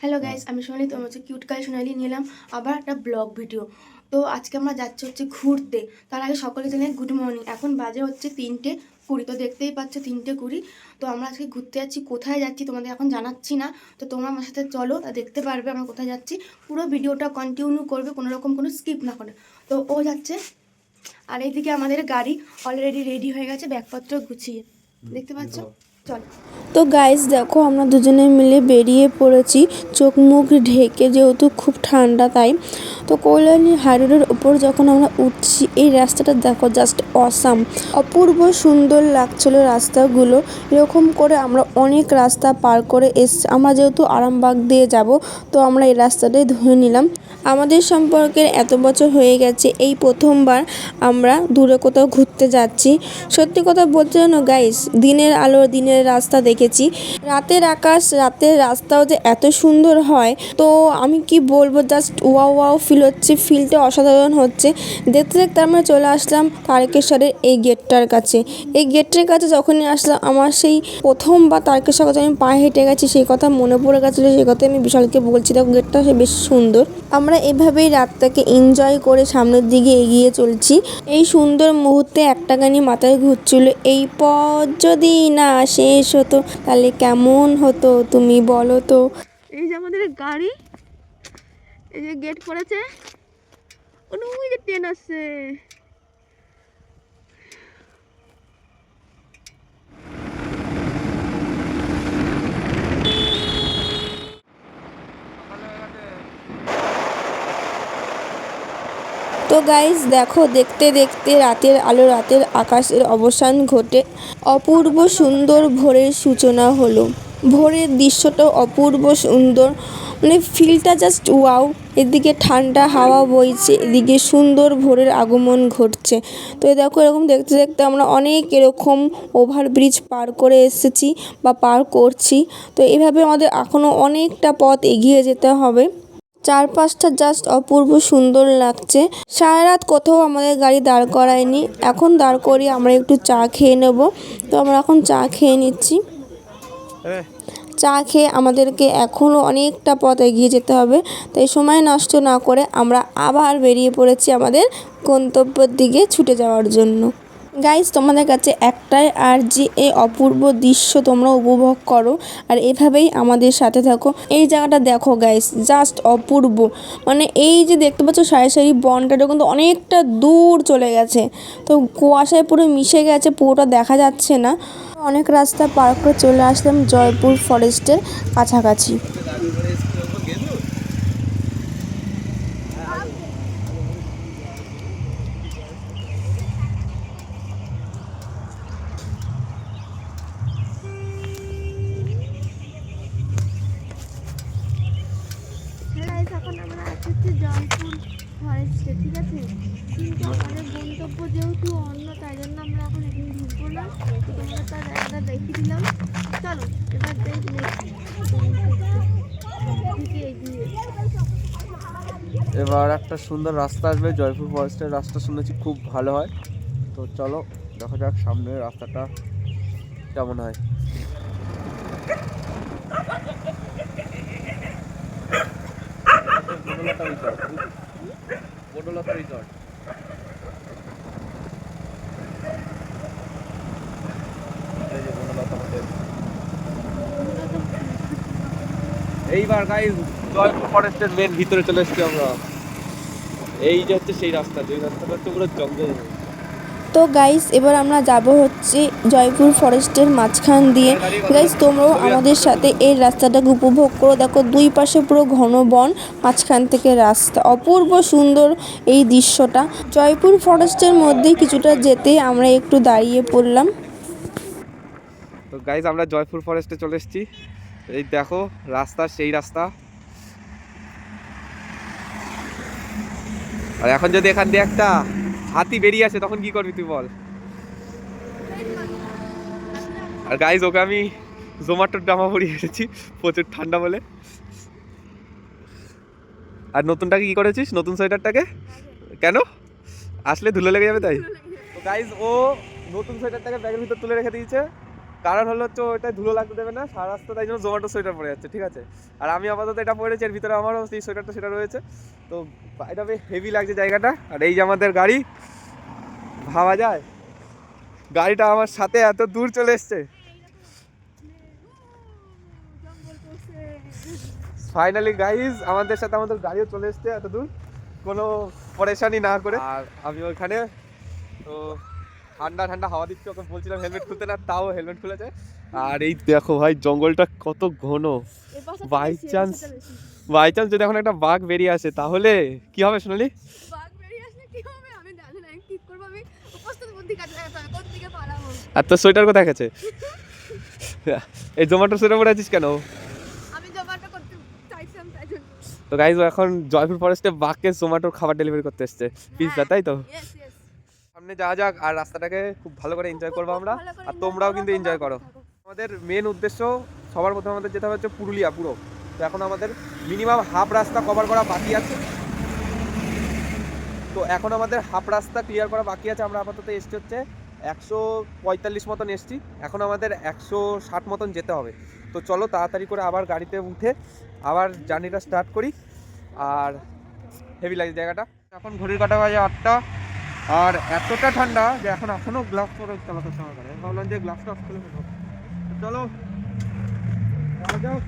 Hello guys আমি সোনালি তোমার হচ্ছে কিউট কাল সোনালি নিলাম আবার একটা ব্লগ ভিডিও তো আজকে আমরা যাচ্ছি হচ্ছে ঘুরতে। তার আগে সকলে জানাই গুড মর্নিং এখন বাজে হচ্ছে তিনটে কুড়ি তো দেখতেই পাচ্ছ তিনটে কুড়ি। তো আমরা আজকে ঘুরতে যাচ্ছি কোথায় যাচ্ছি তোমাদের এখন জানাচ্ছি না। তো তোমরা আমার সাথে চলো তা দেখতে পারবে আমরা কোথায় যাচ্ছি। পুরো ভিডিওটা কন্টিনিউ করবে কোনো রকম কোনো স্কিপ না করে। তো ও যাচ্ছে আর এইদিকে আমাদের গাড়ি অলরেডি রেডি হয়ে গেছে ব্যাগপত্র গুছিয়ে। দেখতে পাচ্ছ। তো গাইস দেখো আমরা দুজনে মিলে বেরিয়ে পড়েছি। চোখ মুখ ঢেকে যেহেতু খুব ঠান্ডা তাই। তো কল্যাণী হাইরোডের উপর যখন আমরা উঠছি, এই রাস্তাটা দেখো জাস্ট অসাম অপূর্ব সুন্দর লাগছিল রাস্তাগুলো। এরকম করে আমরা অনেক রাস্তা পার করে এসছি। আমরা যেহেতু আরামবাগ দিয়ে যাব, তো আমরা এই রাস্তাটাই ধরে নিলাম। আমাদের সম্পর্কের এত বছর হয়ে গেছে, এই প্রথমবার আমরা দূরে কোথাও ঘুরতে যাচ্ছি। সত্যি কথা বলতে জানো গাইস দিনের আলো দিনের রাস্তা দেখেছি। রাতের আকাশ, রাতের রাস্তাও যে এত সুন্দর হয়, তো আমি কি বলব জাস্ট ওয়াও ওয়াও ফিল হচ্ছে ফিলটা অসাধারণ হচ্ছে। দেখতে দেখতে আমরা চলে আসলাম তারকেশ্বরের এই গেটটার কাছে। এই গেটটার কাছে যখনই আসলাম, আমার সেই প্রথমবার তারকেশ্বর কাছে আমি পায়ে হেঁটে গেছি, সেই কথা মনে পড়ে গেছিল, সেই কথা আমি বিশালকে বলছি, দেখো গেটটা সে বেশ সুন্দর। আমরা এভাবেই রাতটাকে এনজয় করে সামনের দিকে এগিয়ে চলছি। এই সুন্দর মুহূর্তে একটা গানি মাথায় ঘুরছিল, এই পথ যদি না শেষ হতো, তাহলে কেমন হতো তুমি বলো তো? এই যে আমাদের গাড়ি, এই যে গেট পড়েছে, ওই যে ট্রেন আসছে। তো গাইজ দেখো, দেখতে দেখতে রাতের আলো, রাতের আকাশের অবসান ঘটে। অপূর্ব সুন্দর ভোরের সূচনা হলো। ভোরের দৃশ্যটাও অপূর্ব সুন্দর। মানে ফিলটা জাস্ট ওয়াও এদিকে ঠান্ডা হাওয়া বইছে, এদিকে সুন্দর ভোরের আগমন ঘটছে। তো দেখো, এরকম দেখতে দেখতে আমরা অনেক এরকম ওভারব্রিজ পার করে এসেছি বা পার করছি। তো এভাবে আমাদের এখনও অনেকটা পথ এগিয়ে যেতে হবে। চারপাশটা জাস্ট অপূর্ব সুন্দর লাগছে। সারা রাত কোথাও আমাদের গাড়ি দাঁড় করায়নি। এখন দাঁড় করিয়ে আমরা একটু চা খেয়ে নেব। তো আমরা এখন চা খেয়ে নিচ্ছি। চা খেয়ে আমাদেরকে এখনও অনেকটা পথ এগিয়ে যেতে হবে। তাই সময় নষ্ট না করে আমরা আবার বেরিয়ে পড়েছি আমাদের গন্তব্যের দিকে ছুটে যাওয়ার জন্য। গাইস তোমাদের কাছে একটাই আর যে এই অপূর্ব দৃশ্য তোমরা উপভোগ করো আর এভাবেই আমাদের সাথে থাকো। এই জায়গাটা দেখো গাইস জাস্ট অপূর্ব। মানে এই যে দেখতে পাচ্ছ সারি সারি বনটা কিন্তু অনেকটা দূর চলে গেছে। তো কুয়াশায় পুরো মিশে গেছে, পুরোটা দেখা যাচ্ছে না। অনেক রাস্তা পার করে চলে আসলাম জয়পুর ফরেস্টের কাছাকাছি গাইস এখন আমরা আছি হচ্ছে জয়পুর ফরেস্টে ঠিক আছে কিন্তু আমাদের গন্তব্য যেহেতু অন্য তাই জন্য আমরা এখন এখানে ঢুকবো না তো তোমরা তার জায়গাটা দেখিয়ে দিলাম চলো এবার দেখি দিকে এগিয়ে এবার একটা সুন্দর রাস্তা আসবে, জয়পুর ফরেস্টের রাস্তা শুনেছি খুব ভালো হয়। তো চলো, দেখা যাক সামনের রাস্তাটা কেমন হয়। এইবার গাইজ জয়পুর ফরেস্টের মেন ভিতরে চলে এসেছি আমরা। এই যে হচ্ছে সেই রাস্তা যে রাস্তাটা হচ্ছে পুরো জঙ্গল। তো গাইস এবার আমরা যাব হচ্ছে জয়পুর ফরেস্টের মাঝখান দিয়ে। গাইস তোমরাও আমাদের সাথে এই রাস্তাটাকে উপভোগ করো। দেখো দুই পাশে পুরো ঘন বন মাঝখান থেকে রাস্তা। অপূর্ব সুন্দর এই দৃশ্যটা। জয়পুর ফরেস্টের মধ্যে কিছুটা যেতে আমরা একটু দাঁড়িয়ে পড়লাম। তো গাইস আমরা জয়পুর ফরেস্টে চলে এসেছি। এই দেখো রাস্তা সেই রাস্তা। আর এখন যদি এখান দিয়ে একটা হাতি বেরিয়ে আসে, তখন কি করবি তুই বল? আর গাইজ ওকে আমি জোম্যাটোর জামা পরিয়ে এসেছি, প্রচুর ঠান্ডা বলে। আর নতুনটাকে কি করেছিস? নতুন সোয়েটারটাকে? কেন? আসলে ধুলো লেগে যাবে তাই? গাইজ ও নতুন সোয়েটারটাকে ব্যাগের ভিতর তুলে রেখে দিয়েছে। কারণ হলো হচ্ছে ওটা ধুলো লাগতে দেবে না, সারা রাস্তা তাই জন্য জোম্যাটো সোয়েটার পরে যাচ্ছে, ঠিক আছে? আর আমি আপাতত এটা পরেছি, এর ভিতরে আমারও সেই সোয়েটারটা, সেটা রয়েছে। তো এটা বেশ হেভি লাগছে জায়গাটা। আর এই যে আমাদের গাড়ি, ভাবা যায়? গাড়িটা আমার সাথে এত দূর চলে এসছে। ফাইনালি গাইজ আমাদের সাথে আমাদের গাড়িও চলে এসছে এত দূর। কোনো পরেশানি না করে। আর আমি ওখানে তো ঠান্ডা ঠান্ডা হাওয়া দিচ্ছে ওকে বলছিলাম হেলমেট খুলতে না তাও হেলমেট খুলেছে। আর এই দেখো ভাই জঙ্গলটা কত ঘন। বাই চান্স বাই চান্স যদি এখন একটা বাঘ বেরিয়ে আসে তাহলে কি হবে সোনালি? পালাবো। আর তোর সোয়েটার কোথায় গেছে? এই জোম্যাটো সোয়েটার পরে আছিস কেন? তো গাইজ এখন জয়পুর ফরেস্টে বাঘকে জোম্যাটোর খাবার ডেলিভারি করতে এসছে। পিৎজা তাই তো? সামনে যাওয়া যাক আর রাস্তাটাকে খুব ভালো করে এনজয় করব আমরা। আর তোমরাও কিন্তু এনজয় করো। আমাদের মেন উদ্দেশ্য সবার প্রথমে আমাদের যেতে হবে হচ্ছে পুরুলিয়া পুরো। তো এখন আমাদের মিনিমাম হাফ রাস্তা কভার করা বাকি আছে। তো এখন আমাদের হাফ রাস্তা ক্লিয়ার করা বাকি আছে। আমরা আপাতত এসছি হচ্ছে একশো পঁয়তাল্লিশ মতন এসছি। এখন আমাদের একশো ষাট মতন যেতে হবে। তো চলো তাড়াতাড়ি করে আবার গাড়িতে উঠে আবার জার্নিটা স্টার্ট করি। আর হেভি লাগে জায়গাটা। এখন ঘড়ির কাটা বাজে আটটা। আর এতটা ঠান্ডা যে এখন এখনও গ্লাভস পরে চালাতে সময় করে ভাবলাম যে গ্লাভস টাফ খুলে ফেলব চলো। যাও, যাও।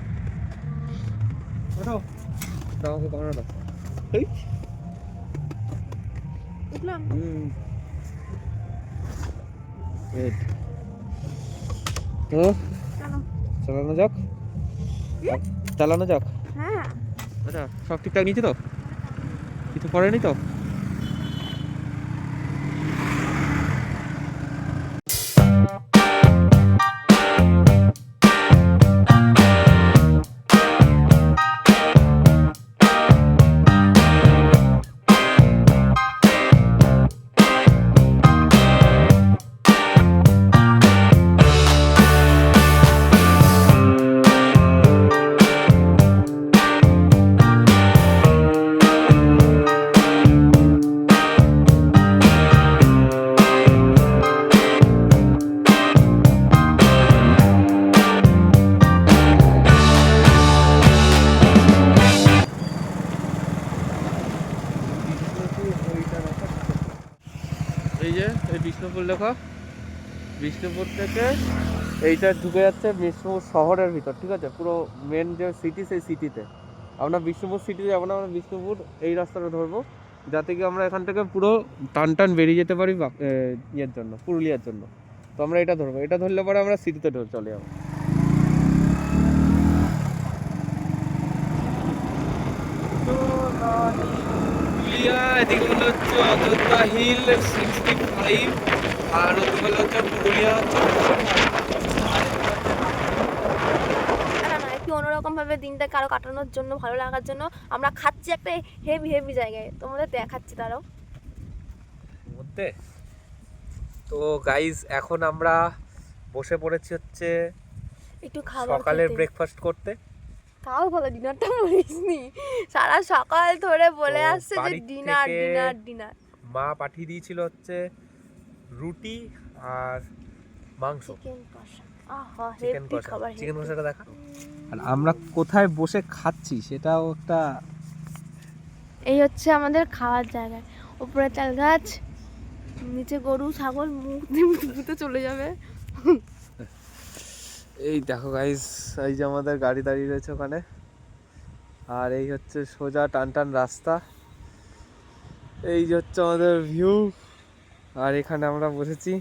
ওঠো। দাও আমাকে ক্যামেরাটা এই। উঠলাম। হুম। Wait. তো? চালানো যাক? চালানো যাক? হ্যাঁ। আচ্ছা সব ঠিকঠাক নিয়েছি তো? কিছু পড়েনি তো? বিষ্ণুপুর থেকে এইটা ঢুকে যাচ্ছে বিষ্ণুপুর শহরের ভিতর, ঠিক আছে? পুরো মেন যে সিটি সেই সিটিতে আমরা বিষ্ণুপুর সিটিতে যাব না, আমরা বিষ্ণুপুর এই রাস্তাটা ধরবো, যাতে কি আমরা এখান থেকে পুরো টান টান বেরিয়ে যেতে পারি ইয়ের জন্য, পুরুলিয়ার জন্য। তো আমরা এটা ধরবো। এটা ধরলে পরে আমরা সিটিতে ঢো- চলে যাব। পুরুলিয়া এদিকে বলে হচ্ছে অযোধ্যা হিল সিক্সটি ফাইভ আর ওদিকে হচ্ছে পুরুলিয়া না না একটু অন্যরকম ভাবে দিনটা কারও কাটানোর জন্য ভালো লাগার জন্য আমরা খাচ্ছি একটা হেভি হেভি জায়গায়। তোমাদের দেখাচ্ছি তারাও মধ্যে। তো গাইজ এখন আমরা বসে পড়েছি হচ্ছে একটু সকালের ব্রেকফাস্ট করতে। তাও বলো ডিনারটা বলিসনি। সারা সকাল ধরে বলে আসছে যে ডিনার ডিনার ডিনার মা পাঠিয়ে দিয়েছিল হচ্ছে রুটি আর মাংস। চিকেন কষা। আহা চিকেন কষা। খাবার চিকেন কষাটা দেখা। আর আমরা কোথায় বসে খাচ্ছি সেটাও একটা এই হচ্ছে আমাদের খাওয়ার জায়গা উপরে তাল গাছ নিচে গরু ছাগল মুখ দিয়ে মুখ দিয়ে চলে যাবে। এই দেখো গাইস এই যে আমাদের গাড়ি দাঁড়িয়ে রয়েছে ওখানে। আর এই হচ্ছে সোজা টান টান রাস্তা। এই যে হচ্ছে আমাদের ভিউ আর এখানে আমরা বসেছি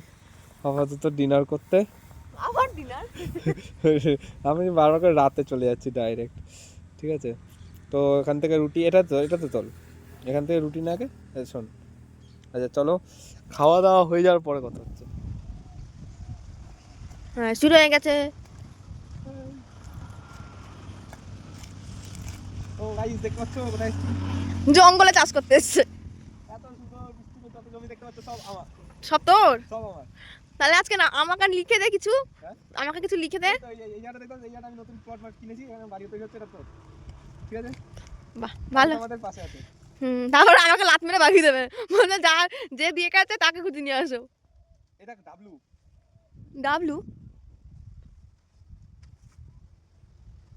আপাতত ডিনার করতে। আবার ডিনার আমি বারবার করে রাতে চলে যাচ্ছি ডাইরেক্ট ঠিক আছে? তো এখান থেকে রুটি এটা তো এটা তো চল। এখান থেকে রুটি না আগে? শোন। আচ্ছা চলো। খাওয়া দাওয়া হয়ে যাওয়ার পরে কথা হচ্ছে। হ্যাঁ শুরু হয়ে গেছে ও গাইস দেখতে পাচ্ছ কোথায় জঙ্গলে চাষ করতে এসছে। এত সুন্দর বিস্তীর্ণ জমি দেখতে পাচ্ছ সব তোর? তাহলে আজকে না আমাকে লিখে দে কিছু। হ্যাঁ? আমাকে কিছু লিখে দে। ভালো। আমাদের পাশে আছে। হুম তারপরে আমাকে লাত মেরে বাগিয়ে দেবে। যা যে দিয়ে গেছে তাকে খুঁজে নিয়ে আসো। এটা ডাবলু ডাবলু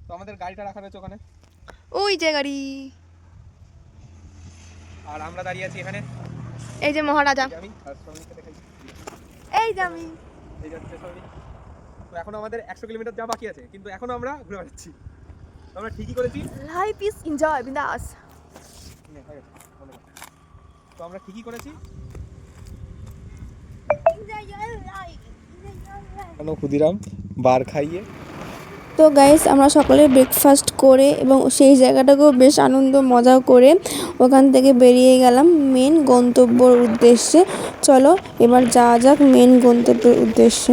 তো আমাদের গাড়িটা রাখা রয়েছে ওখানে। ওই যে গাড়ি। আর আমরা দাঁড়িয়ে আছি এখানে। এই যে মহারাজা। এই যে আমি। তো এখন আমাদের একশো কিলোমিটার যা বাকি আছে কিন্তু এখনও আমরা ঘুরে বেড়াচ্ছি। আমরা ঠিকই করেছি। লাইফ ইজ এনজয় বিন্দাস। তো আমরা ঠিকই করেছি। ক্ষুদিরাম বার খাইয়ে তো গাইস আমরা সকালে ব্রেকফাস্ট করে এবং সেই জায়গাটাকেও বেশ আনন্দ, মজা করে ওখান থেকে বেরিয়ে গেলাম মেন গন্তব্যর উদ্দেশ্যে। চলো, এবার যাওয়া যাক মেন গন্তব্যের উদ্দেশ্যে।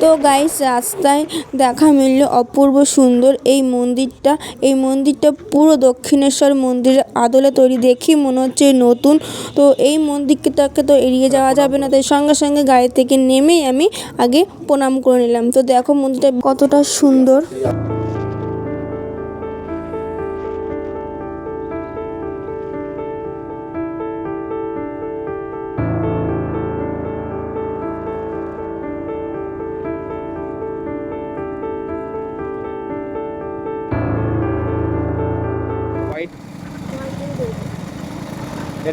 তো গাইস রাস্তায় দেখা মিলল অপূর্ব সুন্দর এই মন্দিরটা। এই মন্দিরটা পুরো দক্ষিণেশ্বর মন্দিরের আদলে তৈরি। দেখি মনে হচ্ছে নতুন। তো এই মন্দিরটাকে তো এড়িয়ে যাওয়া যাবে না। তাই সঙ্গে সঙ্গে গাড়ি থেকে নেমেই আমি আগে প্রণাম করে নিলাম। তো দেখো মন্দিরটা কতটা সুন্দর।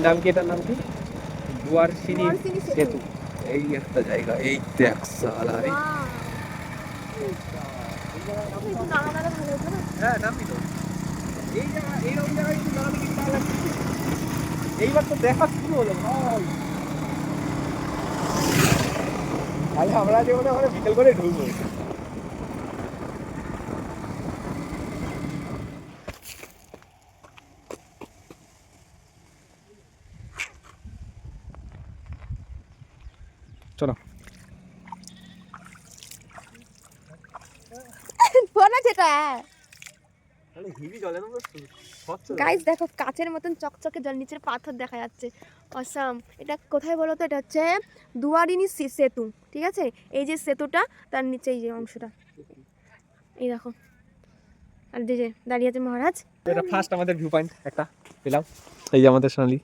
এর নাম কি এটার নাম কি? দুয়ারসিনি সেতু। এই একটা জায়গা এই দেখ সালা রে হ্যাঁ নামবি তো এই জায়গা এইরকম জায়গায় কিন্তু নামবি কিন্তু ভালো লাগছে। এইবার তো দেখা শুরু হলো। ভাই তাহলে আমরা যে মনে হয় বিকেল করে ঢুকবো চলো গাইস দেখো কাচের মতন চকচকে জল নিচের পাথর দেখা যাচ্ছে। অসাম এটা কোথায় বলো তো? এটা হচ্ছে দুয়ারিনি সেতু ঠিক আছে? এই যে সেতুটা তার নিচে এই যে অংশটা। এই দেখো। আর যে দাঁড়িয়ে আছে মহারাজ। এটা ফার্স্ট আমাদের ভিউ পয়েন্ট একটা। পেলাম। এই যে আমাদের সোনালি।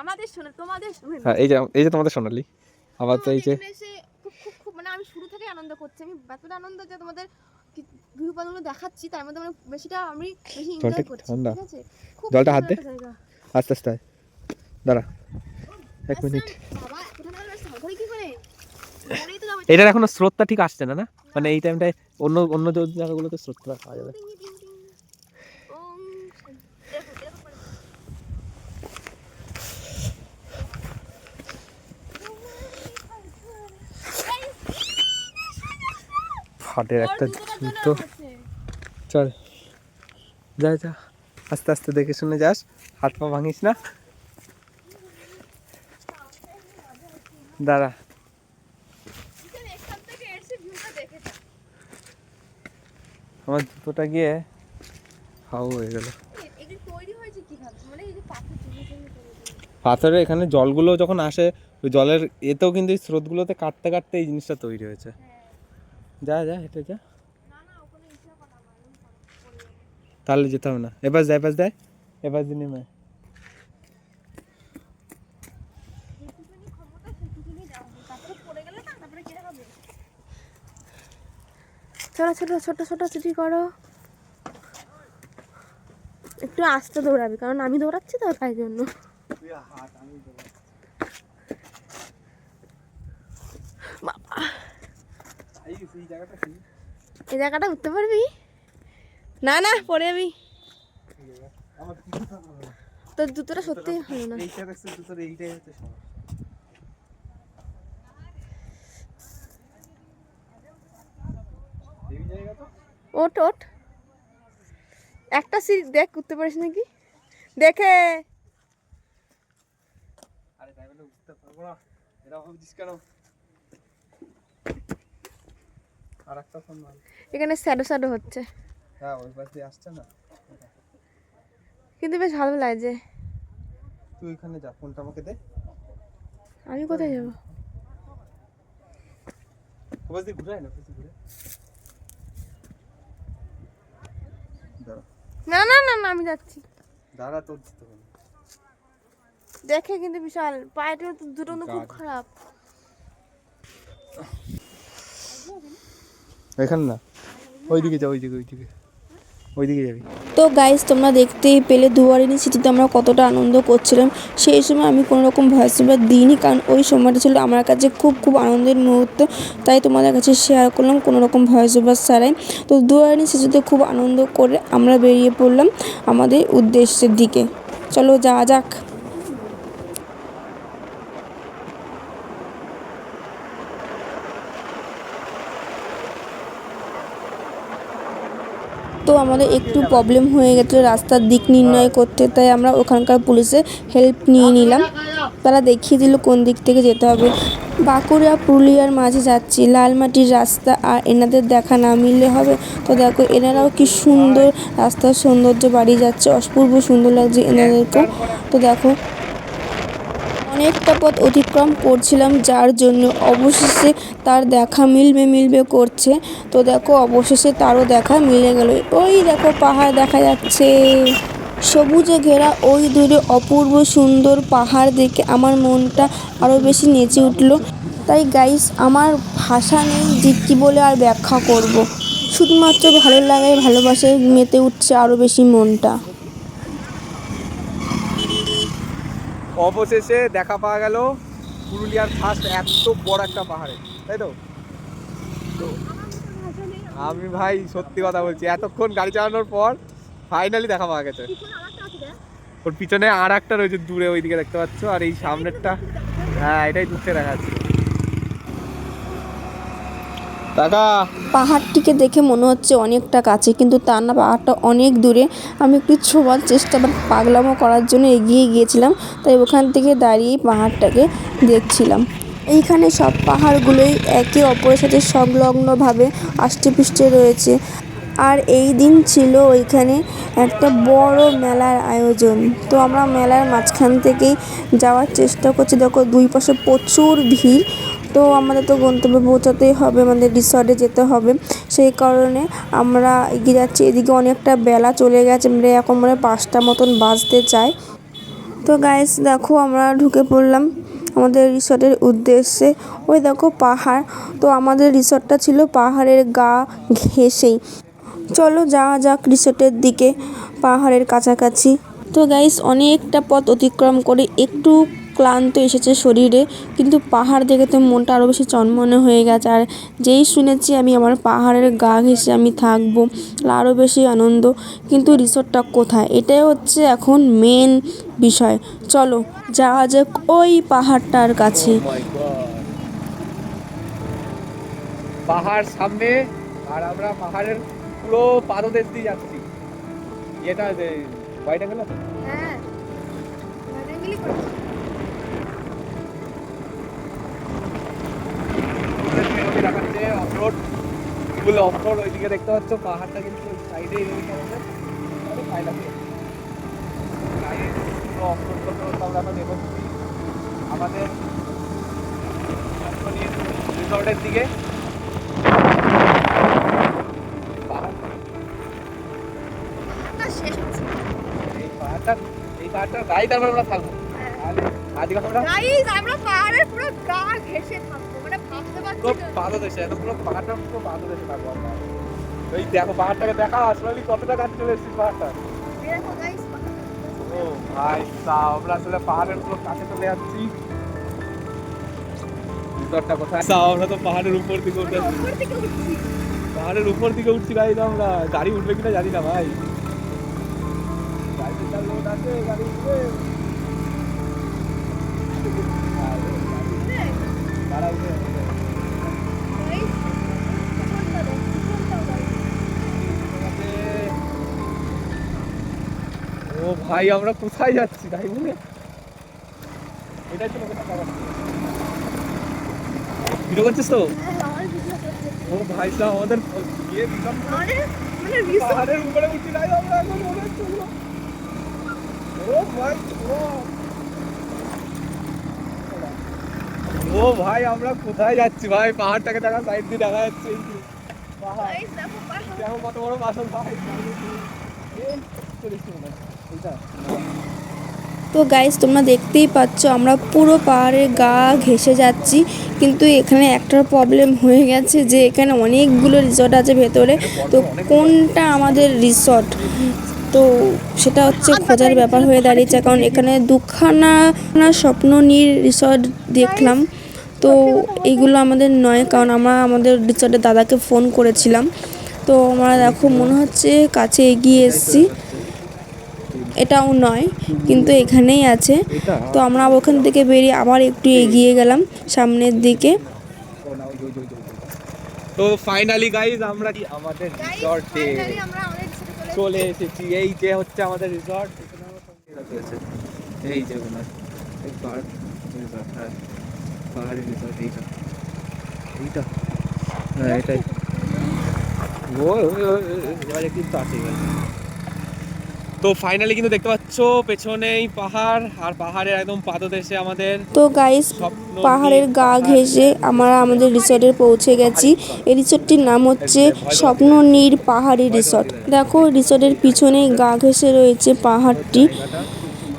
আমাদের শোনো তোমাদের হ্যাঁ এই যে এই যে তোমাদের সোনালি। আবার তো এই যে খুব খুব খুব মানে আমি শুরু থেকে আনন্দ করছি। আমি এতটা আনন্দ যে তোমাদের ভিউ পয়েন্টগুলো দেখাচ্ছি তার মধ্যে আমরা বেশিটা আমি বেশি এনজয় করছি ঠান্ডা? ঠিক আছে? জলটা হাত দে। আস্তে আস্তে দাঁড়া। এক মিনিট। তো যাব এটার এখনও স্রোতটা ঠিক আসছে না না? মানে এই টাইমটায় অন্য অন্য যে জায়গাগুলোতে স্রোতটা পাওয়া যাবে। ফাটের একটা জুতো। চল যা যা। আস্তে আস্তে দেখে শুনে যাস। হাত পা ভাঙিস না? দাঁড়া। আমার জুতোটা গিয়ে হাও হয়ে গেল। মানে পাথর এখানে জলগুলো যখন আসে ওই জলের এতেও কিন্তু স্রোতগুলোতে কাটতে কাটতে এই জিনিসটা তৈরি হয়েছে। যা যা হেঁটে যা। তাহলে যেতে হবে না। এবার দেয় এবার দেয় এবার দিনে নেমে। যেটুকুনি ক্ষমতা সেটুকুনি যাওয়া হবে। তারপরে পড়ে গেলে না তারপরে কি হবে ছোট ছোট ছোট ছোট ছুটি করো। একটু আস্তে দৌড়াবি কারণ আমি দৌড়াচ্ছি তো তাই জন্য। এই জায়গাটা উঠতে পারবি? না না, পড়ে যাবি। তোর জুতোটা সত্যি ভালো না। ওট ওট একটা সিট দেখ উঠতে পারিস নাকি? দেখে। আরে তাই বলে উঠতে পারব না। এরকম কেন আর একটা ফোন মার এখানে স্যাডো স্যাডো হচ্ছে। হ্যাঁ ওই পাশ আসছে না? কিন্তু বেশ ভালো লাগছে। তুই ওইখানে যা ফোনটা আমাকে দে। আমি কোথায় যাব? ওপাশ দিয়ে ঘুরে না ঘুরে না না না না আমি যাচ্ছি। দাঁড়া তোর দেখে কিন্তু বিশাল পায়েটা তো দুটো খুব খারাপ। এখানে না? ওইদিকে যা, ওইদিকে ওইদিকে। তো গাইজ তোমরা দেখতেই পেলে দুয়ারিনি সিটিতে আমরা কতটা আনন্দ করছিলাম। সেই সময় আমি কোনো রকম ভয়েস ওভার দিইনি, কারণ ওই সময়টা ছিল আমার কাছে খুব খুব আনন্দের মুহূর্ত। তাই তোমাদের কাছে শেয়ার করলাম কোনো রকম ভয়েস ওভার ছাড়াই তো দুয়ারিনি সিটিতে খুব আনন্দ করে আমরা বেরিয়ে পড়লাম আমাদের উদ্দেশ্যের দিকে। চলো যাওয়া যাক। তো আমাদের একটু প্রবলেম হয়ে গেছিল, রাস্তার দিক নির্ণয় করতে, তাই আমরা ওখানকার পুলিশে হেল্প নিয়ে নিলাম। তারা দেখিয়ে দিল কোন দিক থেকে যেতে হবে। বাঁকুড়া পুরুলিয়ার মাঝে যাচ্ছি লাল মাটির রাস্তা, আর এনাদের দেখা না মিললে হবে? তো দেখো, এনারাও কি সুন্দর রাস্তার সৌন্দর্য বাড়ি যাচ্ছে, অপূর্ব সুন্দর লাগছে এনাদেরকেও। তো দেখো অনেকটা পথ অতিক্রম করছিলাম, যার জন্য অবশেষে তার দেখা মিলবে মিলবে করছে। তো দেখো, অবশেষে তারও দেখা মিলে গেল। ওই দেখো, পাহাড় দেখা যাচ্ছে। সবুজে ঘেরা ওই দূরে অপূর্ব সুন্দর পাহাড় দেখে আমার মনটা আরও বেশি নেচে উঠল। তাই গাইস আমার ভাষা নেই যে কী বলে আর ব্যাখ্যা করব। শুধুমাত্র ভালো লাগায় ভালোবাসায় মেতে উঠছে আরও বেশি মনটা। অবশেষে দেখা পাওয়া গেল পুরুলিয়ার ফার্স্ট এত বড় একটা পাহাড়ে, তাই তো? আমি ভাই সত্যি কথা বলছি, এতক্ষণ গাড়ি চালানোর পর ফাইনালি দেখা পাওয়া গেছে। ওর পিছনে আর একটা রয়েছে দূরে, ওইদিকে দেখতে পাচ্ছ, আর এই সামনেরটা হ্যাঁ এটাই দূর দেখা যাচ্ছে। টাকা পাহাড়টিকে দেখে মনে হচ্ছে অনেকটা কাছে, কিন্তু তা না, পাহাড়টা অনেক দূরে। আমি একটু ছোঁয়ার চেষ্টা বা পাগলামো করার জন্য এগিয়ে গিয়েছিলাম, তাই ওখান থেকে দাঁড়িয়ে পাহাড়টাকে দেখছিলাম। এইখানে সব পাহাড়গুলোই একে অপরের সাথে সংলগ্নভাবে আষ্টেপৃষ্টে রয়েছে। আর এই দিন ছিল ওইখানে একটা বড় মেলার আয়োজন। তো আমরা মেলার মাঝখান থেকেই যাওয়ার চেষ্টা করছি। দেখো, দুই পাশে প্রচুর ভিড়। তো আমাদের তো গন্তব্যে পৌঁছাতেই হবে আমাদের রিসর্টে যেতে হবে। সেই কারণে আমরা এগিয়ে যাচ্ছি। এদিকে অনেকটা বেলা চলে গেছে আমরা এখন মানে পাঁচটা মতন বাজতে চাই তো গাইস দেখো আমরা ঢুকে পড়লাম আমাদের রিসর্টের উদ্দেশ্যে। ওই দেখো পাহাড়। তো আমাদের রিসর্টটা ছিল পাহাড়ের গা ঘেঁষেই। চলো যাওয়া যাক রিসর্টের দিকে, পাহাড়ের কাছাকাছি। তো গাইস অনেকটা পথ অতিক্রম করে একটু ক্লান্ত এসেছে শরীরে কিন্তু পাহাড় দেখে তো মনটা আরও বেশি চনমনে হয়ে গেছে। আর যেই শুনেছি আমি আমার পাহাড়ের গা ঘেঁষে আমি থাকব আরও বেশি আনন্দ। কিন্তু রিসোর্টটা কোথায়? এটাই হচ্ছে এখন মেন বিষয়। চলো যাওয়া যাক ওই পাহাড়টার কাছে। পাহাড় সামনে আর আমরা পাহাড়ের পুরো পাদদেশ দিয়ে যাচ্ছি। এটা হোয়াইট অ্যাঙ্গেল আছে? হ্যাঁ ঘাটাঙ্গিলি করছি ফুল অফরোড ওইদিকে দেখতে পাচ্ছ পাহাড়টা কিন্তু সাইডে আমাদের করতে করতে আমরা এখন এগোচ্ছি আমাদের রিসর্টের দিকে। এই পাহাড়টা এই তারপর আমরা থাকব। তাহলে আজকে আমরা পাহাড়ের পুরো গা ঘেঁষে থাকব। পুরো না পাদদেশে এত পুরো পাহাড়টা পুরো পাদদেশে থাকব আমরা ওই দেখো পাহাড়টাকে দেখা আসলে কতটা কাছে চলে এসেছিস পাহাড়টা। ও ভাই সাহ আমরা আসলে পাহাড়ের পুরো কাছে চলে যাচ্ছি। রিসর্টটা কোথায়? সাহ আমরা তো পাহাড়ের উপর দিকে উঠে পাহাড়ের উপর দিকে উঠছি। গাড়ি আমরা। গাড়ি উঠবে কিনা জানি না ভাই। গাড়িতে যা লোড আছে গাড়ি উঠবে। উঠে। ও ভাই আমরা কোথায় যাচ্ছি? তাই বলে এটাই ভিডিও করছিস তো? ও ভাই সাহেব আমাদের মানে রিসোর্ট পাহাড়ের উপরে উঠছি নাই আমরা এখন মনে হচ্ছে ও ভাই ও। ও ভাই আমরা কোথায় যাচ্ছি ভাই? পাহাড়টাকে দেখা সাইড দিয়ে দেখা যাচ্ছে পাহাড়। দেখো কত বড় বাসন ভাই। তো গাইস তোমরা দেখতেই পাচ্ছ, আমরা পুরো পাহাড়ের গা ঘেসে যাচ্ছি, কিন্তু এখানে একটা প্রবলেম হয়ে গেছে যে এখানে অনেকগুলো রিসর্ট আছে ভেতরে। তো কোনটা আমাদের রিসর্ট তো সেটা হচ্ছে খোঁজার ব্যাপার হয়ে দাঁড়িয়েছে, কারণ এখানে দুখানা স্বপ্ন নীর রিসর্ট দেখলাম। তো এইগুলো আমাদের নয়, কারণ আমরা আমাদের রিসর্টের দাদাকে ফোন করেছিলাম। তো আমরা দেখো, মনে হচ্ছে কাছে এগিয়ে এসেছি। এটাও নয় কিন্তু এখানেই আছে। তো আমরা ওখান থেকে বেরিয়ে আবার একটু এগিয়ে গেলাম সামনের দিকে। তো ফাইনালি গাইজ আমরা কি আমাদের রিসর্টে চলে এসেছি। এই যে হচ্ছে আমাদের রিসর্ট এই যে পাহাড় রিসর্ট হ্যাঁ পাহাড়ি রিসর্ট এইটা। এইটা? হ্যাঁ এটাই। ও এবারে কিন্তু আসে গেছে তো ফাইনালি কিন্তু দেখতে পাচ্ছ পেছনেই পাহাড় আর পাহাড়ের একদম পাদদেশে আমাদের তো গাইস পাহাড়ের গা ঘেঁষে আমরা আমাদের রিসর্টে পৌঁছে গেছি। এই রিসর্টটির নাম হচ্ছে স্বপ্ন নীর পাহাড়ি রিসর্ট দেখো রিসর্টের পিছনেই গা ঘেঁষে রয়েছে পাহাড়টি।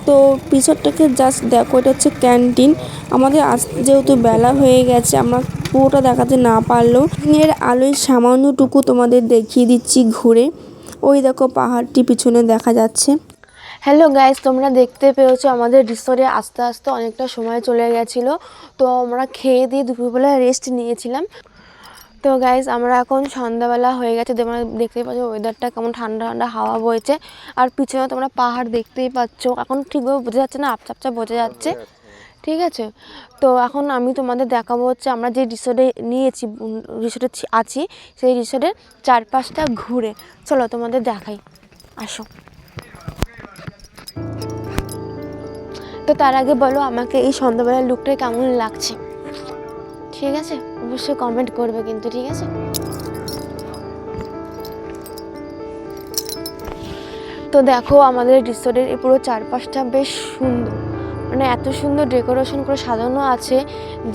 তো রিসর্টটাকে জাস্ট দেখো এটা হচ্ছে ক্যান্টিন আমাদের আজ যেহেতু বেলা হয়ে গেছে আমরা পুরোটা দেখাতে না পারলেও দিনের আলোয় সামান্যটুকু তোমাদের দেখিয়ে দিচ্ছি ঘুরে। ওই দেখো পাহাড়টি পিছনে দেখা যাচ্ছে। হ্যালো গাইস তোমরা দেখতে পেয়েছ আমাদের রিসোর্টে আস্তে আস্তে অনেকটা সময় চলে গেছিল। তো আমরা খেয়ে দিয়ে দুপুরবেলা রেস্ট নিয়েছিলাম। তো গাইস আমরা এখন সন্ধ্যাবেলা হয়ে গেছে। তোমরা দেখতেই পাচ্ছ ওয়েদারটা কেমন ঠান্ডা ঠান্ডা হাওয়া বইছে। আর পিছনে তোমরা পাহাড় দেখতেই পাচ্ছ। এখন ঠিকভাবে বোঝা যাচ্ছে না আপচা আপচা বোঝা যাচ্ছে। ঠিক আছে? তো এখন আমি তোমাদের দেখাবো হচ্ছে আমরা যে রিসোর্টে নিয়েছি রিসোর্টে আছি, সেই রিসোর্টের চারপাশটা ঘুরে। চলো তোমাদের দেখাই। আসো। তো তার আগে বলো আমাকে এই সন্ধ্যাবেলার লুকটা কেমন লাগছে? ঠিক আছে? অবশ্যই কমেন্ট করবে কিন্তু, ঠিক আছে? তো দেখো আমাদের রিসোর্টের এই পুরো চারপাশটা বেশ সুন্দর। মানে এত সুন্দর ডেকোরেশন করে সাজানো আছে।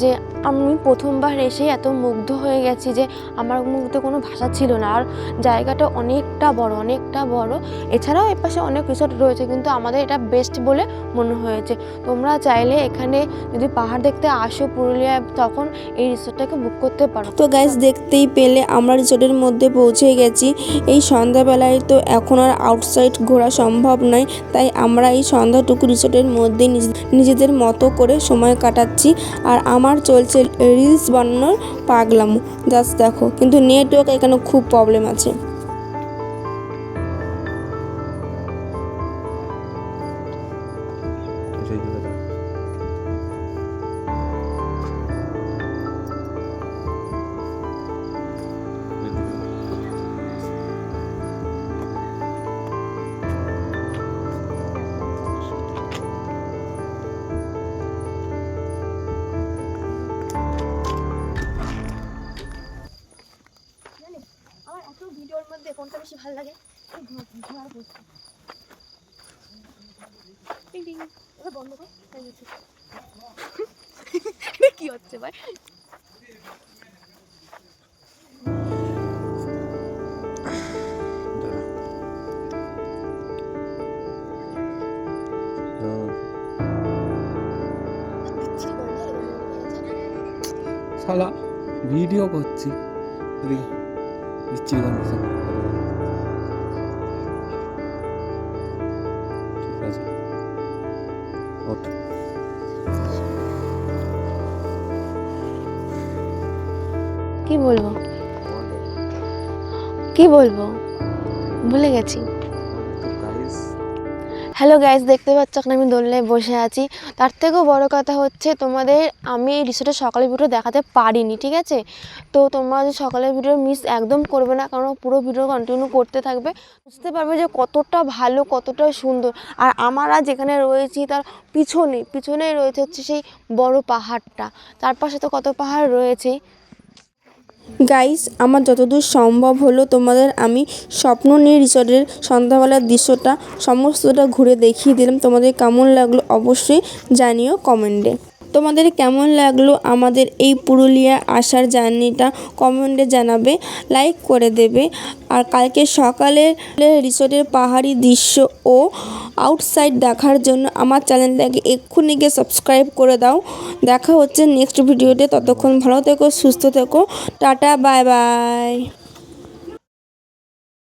যে আমি প্রথমবার এসে এত মুগ্ধ হয়ে গেছি যে আমার মুগ্ধ কোনো ভাষা ছিল না। আর জায়গাটা অনেকটা বড় অনেকটা বড়। এছাড়াও এর পাশে অনেক রিসোর্ট রয়েছে, কিন্তু আমাদের এটা বেস্ট বলে মনে হয়েছে। তোমরা চাইলে এখানে যদি পাহাড় দেখতে আসো পুরুলিয়ায়, তখন এই রিসোর্টটাকে বুক করতে পারো। তো গ্যাস দেখতেই পেলে আমরা রিসোর্টের মধ্যে পৌঁছে গেছি। এই সন্ধ্যাবেলায় তো এখন আর আউটসাইড ঘোরা সম্ভব নয়, তাই আমরা এই সন্ধ্যাটুকু রিসোর্টের মধ্যে নিজেদের মতো করে সময় কাটাচ্ছি। আর আমার চলছে রিলস বানানোর পাগলাম। জাস্ট দেখো কিন্তু নেটওয়ার্ক এখানে খুব প্রবলেম আছে। শালা ভিডিও করছি। গন্ধ ঠিক আছে। কি বলব? কি বলব? ভুলে গেছি। হ্যালো গাইস দেখতে পাচ্ছ এখন আমি দোলনায় বসে আছি। তার থেকেও বড় কথা হচ্ছে, তোমাদের আমি এই রিসোর্টের সকালের ভিডিও দেখাতে পারিনি, ঠিক আছে? তো তোমরা সকালের ভিডিও মিস একদম করবে না, কারণ পুরো ভিডিও কন্টিনিউ করতে থাকবে। বুঝতে পারবে যে কতটা ভালো, কতটা সুন্দর। আর আমরা যেখানে রয়েছি তার পিছনে পিছনে রয়েছে হচ্ছে সেই বড় পাহাড়টা। তার পাশে তো কত পাহাড় রয়েছেই গাইস আমার যতদূর সম্ভব হলো তোমাদের আমি স্বপ্ন নিয়ে রিসর্টের সন্ধ্যাবেলার দৃশ্যটা, সমস্তটা ঘুরে দেখিয়ে দিলাম। তোমাদের কেমন লাগল অবশ্যই জানিও কমেন্টে। তোমাদের কেমন লাগল আমাদের এই পুরুলিয়া আসার জার্নিটা কমেন্টে জানাবে লাইক করে দেবে। আর কালকে সকালে রিসোর্টের পাহাড়ি দৃশ্য ও আউটসাইড দেখার জন্য আমার চ্যানেলটাকে এক্ষুনি গিয়ে সাবস্ক্রাইব করে দাও। দেখা হচ্ছে নেক্সট ভিডিওতে ততক্ষণ ভালো থেকো, সুস্থ থেকো। Tata bye bye